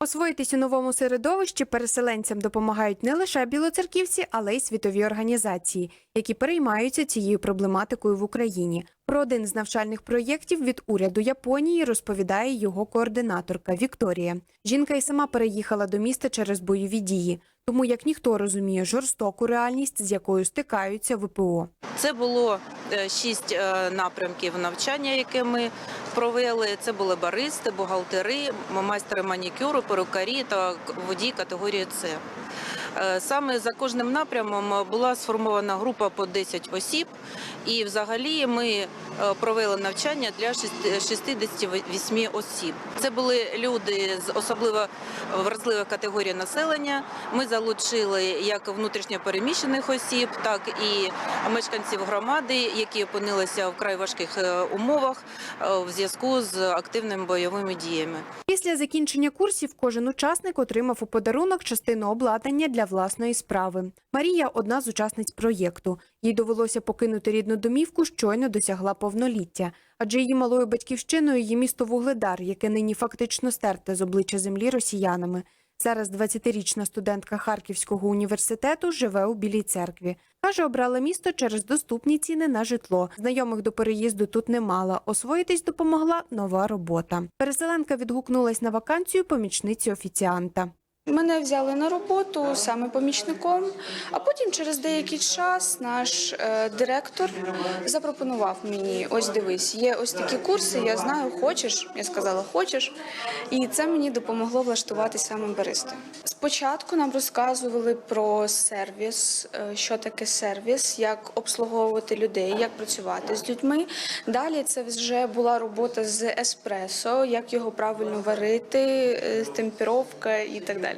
Освоїтись у новому середовищі переселенцям допомагають не лише білоцерківці, але й світові організації, які переймаються цією проблематикою в Україні. Про один з навчальних проєктів від уряду Японії розповідає його координаторка Вікторія. Жінка й сама переїхала до міста через бойові дії, тому як ніхто розуміє жорстоку реальність, з якою стикаються ВПО. Це було шість е, напрямків навчання, які ми провели. Це були баристи, бухгалтери, м- майстери манікюру, перукарі та водій категорії С. Е, Саме за кожним напрямом була сформована група по 10 осіб, і взагалі ми е, провели навчання для шести- 68 осіб. Це були люди з особливо вразливих категорій населення. Ми залучили як внутрішньопереміщених осіб, так і мешканців громади, які опинилися в край важких е, умовах е, в зв'язку з активними бойовими діями. Після закінчення курсів кожен учасник отримав у подарунок частину обладнання для власної справи. Марія одна з учасниць проєкту. Їй довелося покинути рідну домівку, щойно досягла повноліття, адже її малою батьківщиною є місто Вугледар, яке нині фактично стерте з обличчя землі росіянами. Зараз 20-річна студентка Харківського університету живе у Білій церкві. Каже, обрала місто через доступні ціни на житло. Знайомих до переїзду тут не мала. Освоїтись допомогла нова робота. Переселенка відгукнулась на вакансію помічниці офіціанта. Мене взяли на роботу саме помічником, а потім через деякий час наш е, директор запропонував мені: ось дивись, є ось такі курси. Я знаю, хочеш. Я сказала, хочеш, і це мені допомогло влаштувати саме баристою. Спочатку нам розказували про сервіс, е, що таке сервіс, як обслуговувати людей, як працювати з людьми. Далі це вже була робота з еспресо, як його правильно варити, е, темпіровка і так далі.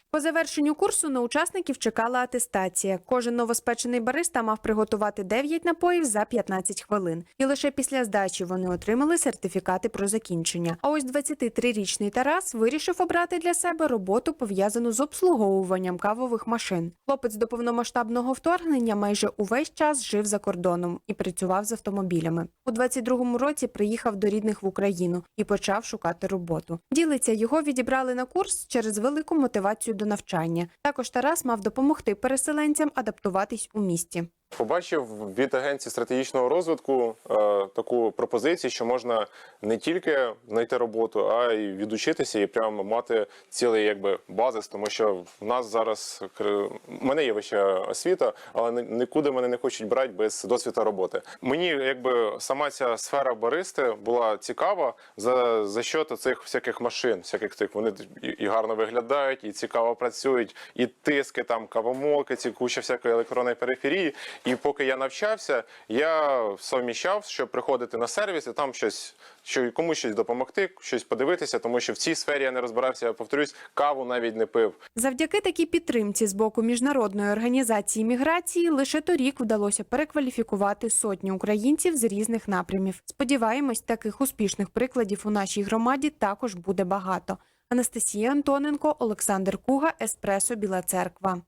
По завершенню курсу на учасників чекала атестація. Кожен новоспечений бариста мав приготувати 9 напоїв за 15 хвилин. І лише після здачі вони отримали сертифікати про закінчення. А ось 23-річний Тарас вирішив обрати для себе роботу пов'язану з обслуговуванням кавових машин. Хлопець до повномасштабного вторгнення майже увесь час жив за кордоном і працював з автомобілями. У 22-му році приїхав до рідних в Україну і почав шукати роботу. Ділиться його відібрали на курс через велику мотивацію до навчання. Також Тарас мав допомогти переселенцям адаптуватись у місті. Побачив від агенції стратегічного розвитку е, таку пропозицію, що можна не тільки знайти роботу, а й відучитися і прямо мати цілий якби базис, тому що в нас зараз в мене є вища освіта, але ні- нікуди мене не хочуть брати без досвіду роботи. Мені якби сама ця сфера баристи була цікава за, за счет цих всяких машин, всяких цих вони і гарно виглядають, і цікаво працюють, і тиски, там кавомолки, ці куча всякої електронної периферії. І поки я навчався, я совміщав, щоб приходити на сервіс і там щось, що комусь щось допомогти, щось подивитися, тому що в цій сфері я не розбирався. Я повторюсь, каву навіть не пив. Завдяки такій підтримці з боку міжнародної організації міграції лише торік вдалося перекваліфікувати сотні українців з різних напрямів. Сподіваємось, таких успішних прикладів у нашій громаді також буде багато. Анастасія Антоненко, Олександр Куга, Еспресо Біла Церква.